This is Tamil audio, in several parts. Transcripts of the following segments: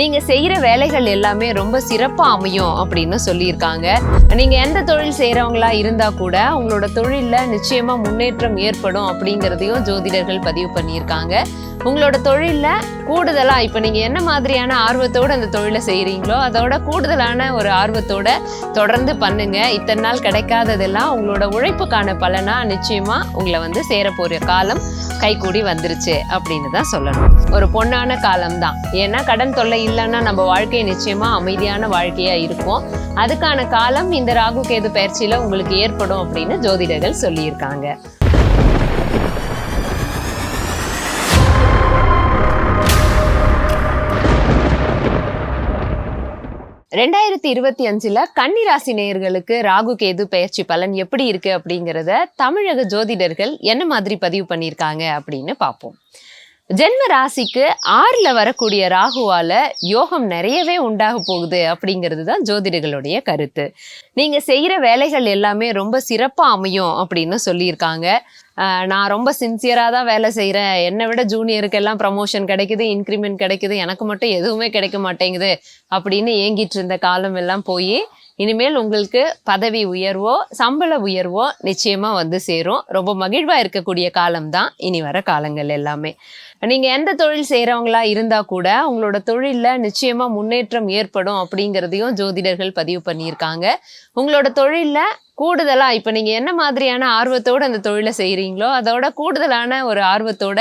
நீங்க செய்யற வேலைகள் எல்லாமே ரொம்ப சிறப்பா அமையும் அப்படின்னு சொல்லியிருக்காங்க. நீங்க எந்த தொழில் செய்யறவங்களா இருந்தா கூட உங்களோட தொழில்ல நிச்சயமா முன்னேற்றம் ஏற்படும் அப்படிங்கிறதையும் ஜோதிடர்கள் பதிவு பண்ணியிருக்காங்க. உங்களோட தொழிலில் கூடுதலாக இப்போ நீங்கள் என்ன மாதிரியான ஆர்வத்தோட அந்த தொழிலை செய்கிறீங்களோ அதோட கூடுதலான ஒரு ஆர்வத்தோட தொடர்ந்து பண்ணுங்க. இத்தனை நாள் கிடைக்காததெல்லாம் உங்களோட உழைப்புக்கான பலனாக நிச்சயமாக உங்களை வந்து சேரப்போகிற காலம் கைகூடி வந்துருச்சு அப்படின்னு தான் சொல்லணும். ஒரு பொண்ணான காலம் தான் ஏன்னா கடன் தொல்லை இல்லைன்னா நம்ம வாழ்க்கை நிச்சயமா அமைதியான வாழ்க்கையா இருக்கும் அதுக்கான காலம் இந்த ராகு கேது பயிற்சியில உங்களுக்கு ஏற்படும் அப்படின்னு ஜோதிடர்கள் சொல்லியிருக்காங்க. ரெண்டாயிரத்தி இருபத்தி அஞ்சுல கன்னிராசி நேயர்களுக்கு ராகு கேது பயிற்சி பலன் எப்படி இருக்கு அப்படிங்கிறத தமிழக ஜோதிடர்கள் என்ன மாதிரி பதிவு பண்ணியிருக்காங்க அப்படின்னு பார்ப்போம். ஜென்ம ராசிக்கு ஆறில் வரக்கூடிய ராகுவால யோகம் நிறையவே உண்டாக போகுது அப்படிங்கிறது தான் ஜோதிடர்களுடைய கருத்து. நீங்கள் செய்கிற வேலைகள் எல்லாமே ரொம்ப சிறப்பாக அமையும் அப்படின்னு சொல்லியிருக்காங்க. நான் ரொம்ப சின்சியராக தான் வேலை செய்கிறேன் என்னை விட ஜூனியருக்கெல்லாம் ப்ரமோஷன் கிடைக்குது இன்க்ரிமெண்ட் கிடைக்குது எனக்கு மட்டும் எதுவுமே கிடைக்க மாட்டேங்குது அப்படின்னு ஏங்கிட்டு இருந்த காலம் எல்லாம் போய் இனிமேல் உங்களுக்கு பதவி உயர்வோ சம்பள உயர்வோ நிச்சயமாக வந்து சேரும். ரொம்ப மகிழ்வாக இருக்கக்கூடிய காலம்தான் இனி வர காலங்கள் எல்லாமே. நீங்கள் எந்த தொழில் செய்கிறவங்களா இருந்தால் கூட உங்களோட தொழிலில் நிச்சயமாக முன்னேற்றம் ஏற்படும் அப்படிங்கிறதையும் ஜோதிடர்கள் பதிவு பண்ணியிருக்காங்க. உங்களோட தொழிலில் கூடுதலாக இப்போ நீங்கள் என்ன மாதிரியான ஆர்வத்தோடு அந்த தொழிலை செய்கிறீங்களோ அதோட கூடுதலான ஒரு ஆர்வத்தோட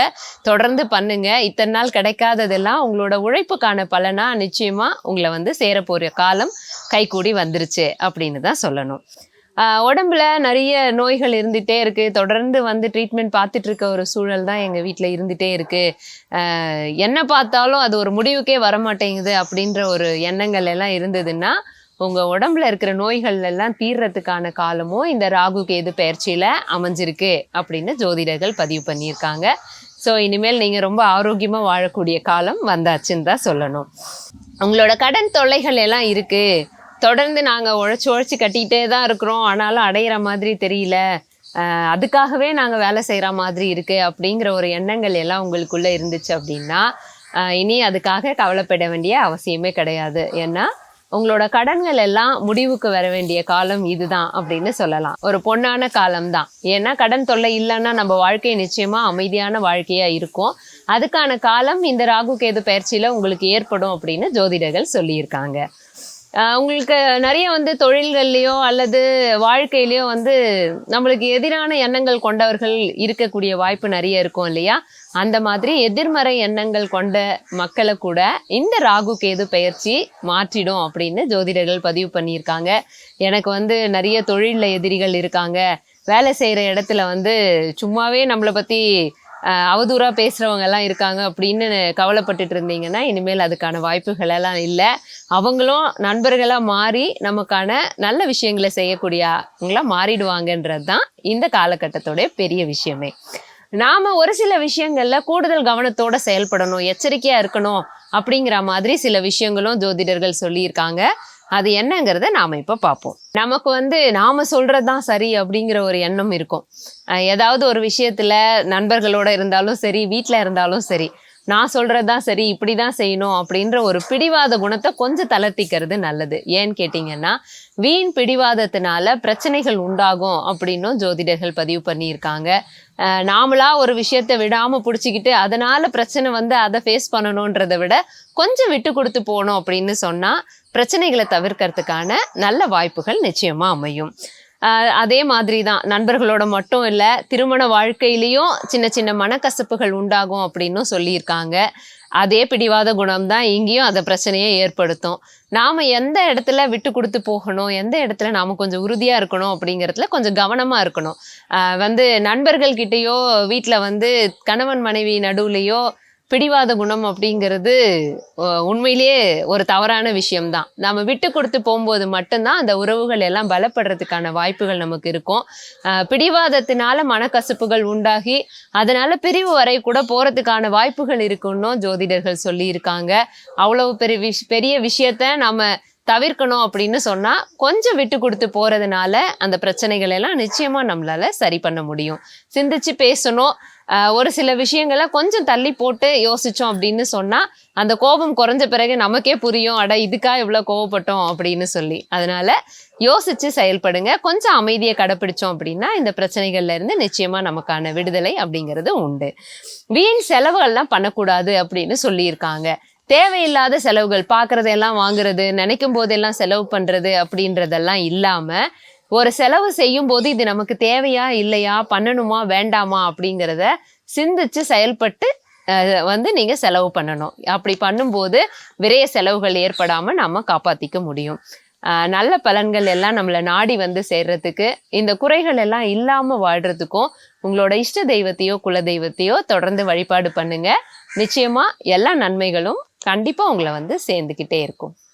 தொடர்ந்து பண்ணுங்க. இத்தனை நாள் கிடைக்காததெல்லாம் உங்களோட உழைப்புக்கான பலனாக நிச்சயமாக உங்களை வந்து சேரப்போகிற காலம் கைகூடி வந்துருச்சு அப்படின்னு தான் சொல்லணும். உடம்புல நிறைய நோய்கள் இருந்துகிட்டே இருக்குது தொடர்ந்து வந்து ட்ரீட்மெண்ட் பார்த்துட்டு இருக்க ஒரு சூழல் தான் எங்கள் வீட்டில் இருந்துகிட்டே இருக்குது என்ன பார்த்தாலும் அது ஒரு முடிவுக்கே வர மாட்டேங்குது அப்படின்ற ஒரு எண்ணங்கள் எல்லாம் இருந்ததுன்னா உங்கள் உடம்புல இருக்கிற நோய்கள் எல்லாம் தீர்றதுக்கான காலமும் இந்த ராகு கேது பயிற்சியில் அமைஞ்சிருக்கு அப்படின்னு ஜோதிடர்கள் பதிவு பண்ணியிருக்காங்க. ஸோ இனிமேல் நீங்கள் ரொம்ப ஆரோக்கியமாக வாழக்கூடிய காலம் வந்தாச்சுன்னு தான் சொல்லணும். உங்களோட கடன் தொல்லைகள் எல்லாம் இருக்குது தொடர்ந்து நாங்கள் உழைச்சி உழைச்சி கட்டிக்கிட்டே தான் இருக்கிறோம். ஆனாலும் அடையிற மாதிரி தெரியல. அதுக்காகவே நாங்கள் வேலை செய்கிற மாதிரி இருக்குது அப்படிங்கிற ஒரு எண்ணங்கள் எல்லாம் உங்களுக்குள்ளே இருந்துச்சு அப்படின்னா இனி அதுக்காக கவலைப்பட வேண்டிய அவசியமே கிடையாது. ஏன்னா உங்களோட கடன்கள் எல்லாம் முடிவுக்கு வர வேண்டிய காலம் இதுதான் அப்படின்னு சொல்லலாம். ஒரு பொண்ணான காலம் தான் ஏன்னா கடன் தொல்லை இல்லைன்னா நம்ம வாழ்க்கை நிச்சயமா அமைதியான வாழ்க்கையா இருக்கும். அதுக்கான காலம் இந்த ராகு கேது பயிற்சியில உங்களுக்கு ஏற்படும் அப்படின்னு ஜோதிடர்கள் சொல்லியிருக்காங்க. உங்களுக்கு நிறைய வந்து தொழில்கள்லையோ அல்லது வாழ்க்கையிலையோ வந்து நம்மளுக்கு எதிரான எண்ணங்கள் கொண்டவர்கள் இருக்கக்கூடிய வாய்ப்பு நிறைய இருக்கும் இல்லையா? அந்த மாதிரி எதிர்மறை எண்ணங்கள் கொண்ட மக்களை கூட இந்த ராகு கேது பயிற்சி மாற்றிடும் அப்படின்னு ஜோதிடர்கள் பதிவு பண்ணியிருக்காங்க. எனக்கு வந்து நிறைய தொழிலில் எதிரிகள் இருக்காங்க. வேலை செய்கிற இடத்துல வந்து சும்மாவே நம்மளை பற்றி அவதூறாக பேசுகிறவங்க எல்லாம் இருக்காங்க அப்படின்னு கவலைப்பட்டுட்டு இருந்தீங்கன்னா இனிமேல் அதுக்கான வாய்ப்புகள் எல்லாம் இல்லை. அவங்களும் நண்பர்களாக மாறி நமக்கான நல்ல விஷயங்களை செய்யக்கூடியவங்களா மாறிடுவாங்கன்றது தான் இந்த காலகட்டத்தோடைய பெரிய விஷயமே. நாம ஒரு சில விஷயங்கள்ல கூடுதல் கவனத்தோட செயல்படணும் எச்சரிக்கையாக இருக்கணும் அப்படிங்கிற மாதிரி சில விஷயங்களும் ஜோதிடர்கள் சொல்லியிருக்காங்க. அது என்னங்கிறத நாம் இப்போ பார்ப்போம். நமக்கு வந்து நாம் சொல்கிறது தான் சரி அப்படிங்கிற ஒரு எண்ணம் இருக்கும். ஏதாவது ஒரு விஷயத்தில் நண்பர்களோட இருந்தாலும் சரி வீட்டில் இருந்தாலும் சரி நான் சொல்றதுதான் சரி இப்படி தான் செய்யணும் அப்படின்ற ஒரு பிடிவாத குணத்தை கொஞ்சம் தளர்த்திக்கிறது நல்லது. ஏன்னு கேட்டிங்கன்னா வீண் பிடிவாதத்தினால பிரச்சனைகள் உண்டாகும் அப்படின்னும் ஜோதிடர்கள் பதிவு பண்ணியிருக்காங்க. நாமளா ஒரு விஷயத்த விடாமல் பிடிச்சிக்கிட்டு அதனால பிரச்சனை வந்து அதை ஃபேஸ் பண்ணணுன்றதை விட கொஞ்சம் விட்டு கொடுத்து போனோம் அப்படின்னு சொன்னால் பிரச்சனைகளை தவிர்க்கறதுக்கான நல்ல வாய்ப்புகள் நிச்சயமாக அமையும். அதே மாதிரி தான் நண்பர்களோட மட்டும் இல்லை திருமண வாழ்க்கையிலையும் சின்ன சின்ன மனக்கசப்புகள் உண்டாகும் அப்படின்னும் சொல்லியிருக்காங்க. அதே பிடிவாத குணம் தான் இங்கேயும் அந்த பிரச்சனையை ஏற்படுத்தும். நாம் எந்த இடத்துல விட்டு கொடுத்து போகணும் எந்த இடத்துல நாம் கொஞ்சம் உறுதியாக இருக்கணும் அப்படிங்கிறதுல கொஞ்சம் கவனமாக இருக்கணும். வந்து நண்பர்கள்கிட்டேயோ வீட்டில் வந்து கணவன் மனைவி நடுவுலையோ பிடிவாத குணம் அப்படிங்கிறது உண்மையிலேயே ஒரு தவறான விஷயம்தான். நம்ம விட்டு கொடுத்து போகும்போது மட்டும்தான் அந்த உறவுகள் எல்லாம் பலப்படுறதுக்கான வாய்ப்புகள் நமக்கு இருக்கும். பிடிவாதத்தினால மனக்கசப்புகள் உண்டாகி அதனால பிரிவு வரை கூட போறதுக்கான வாய்ப்புகள் இருக்குன்னு ஜோதிடர்கள் சொல்லியிருக்காங்க. அவ்வளவு பெரிய விஷ் பெரிய விஷயத்த நம்ம தவிர்க்கணும் அப்படின்னு சொன்னால் கொஞ்சம் விட்டு கொடுத்து போகிறதுனால அந்த பிரச்சனைகள் எல்லாம் நிச்சயமாக நம்மளால் சரி பண்ண முடியும். சிந்திச்சு பேசணும். ஒரு சில விஷயங்களை கொஞ்சம் தள்ளி போட்டு யோசித்தோம் அப்படின்னு சொன்னால் அந்த கோபம் குறைஞ்ச பிறகு நமக்கே புரியும். அட இதுக்கா இவ்வளோ கோவப்பட்டோம் அப்படின்னு சொல்லி. அதனால் யோசித்து செயல்படுங்க. கொஞ்சம் அமைதியை கடைப்பிடிச்சோம் அப்படின்னா இந்த பிரச்சனைகள்லேருந்து இருந்து நமக்கான விடுதலை அப்படிங்கிறது உண்டு. வீண் செலவுகள்லாம் பண்ணக்கூடாது அப்படின்னு சொல்லியிருக்காங்க. தேவையில்லாத செலவுகள் பார்க்குறதெல்லாம் வாங்குறது நினைக்கும் போதெல்லாம் செலவு பண்ணுறது அப்படின்றதெல்லாம் இல்லாமல் ஒரு செலவு செய்யும் போது இது நமக்கு தேவையா இல்லையா பண்ணணுமா வேண்டாமா அப்படிங்கிறத சிந்திச்சு செயல்பட்டு வந்து நீங்க செலவு பண்ணணும். அப்படி பண்ணும்போது விரைய செலவுகள் ஏற்படாம நம்ம காப்பாத்திக்க முடியும். நல்ல பலன்கள் எல்லாம் நம்மளை நாடி வந்து சேர்றதுக்கு இந்த குறைகள் எல்லாம் இல்லாமல் வாழ்கிறதுக்கும் உங்களோட இஷ்ட தெய்வத்தையோ குல தெய்வத்தையோ தொடர்ந்து வழிபாடு பண்ணுங்க. நிச்சயமா எல்லா நன்மைகளும் கண்டிப்பாக உங்களை வந்து சேர்ந்துக்கிட்டே இருக்கும்.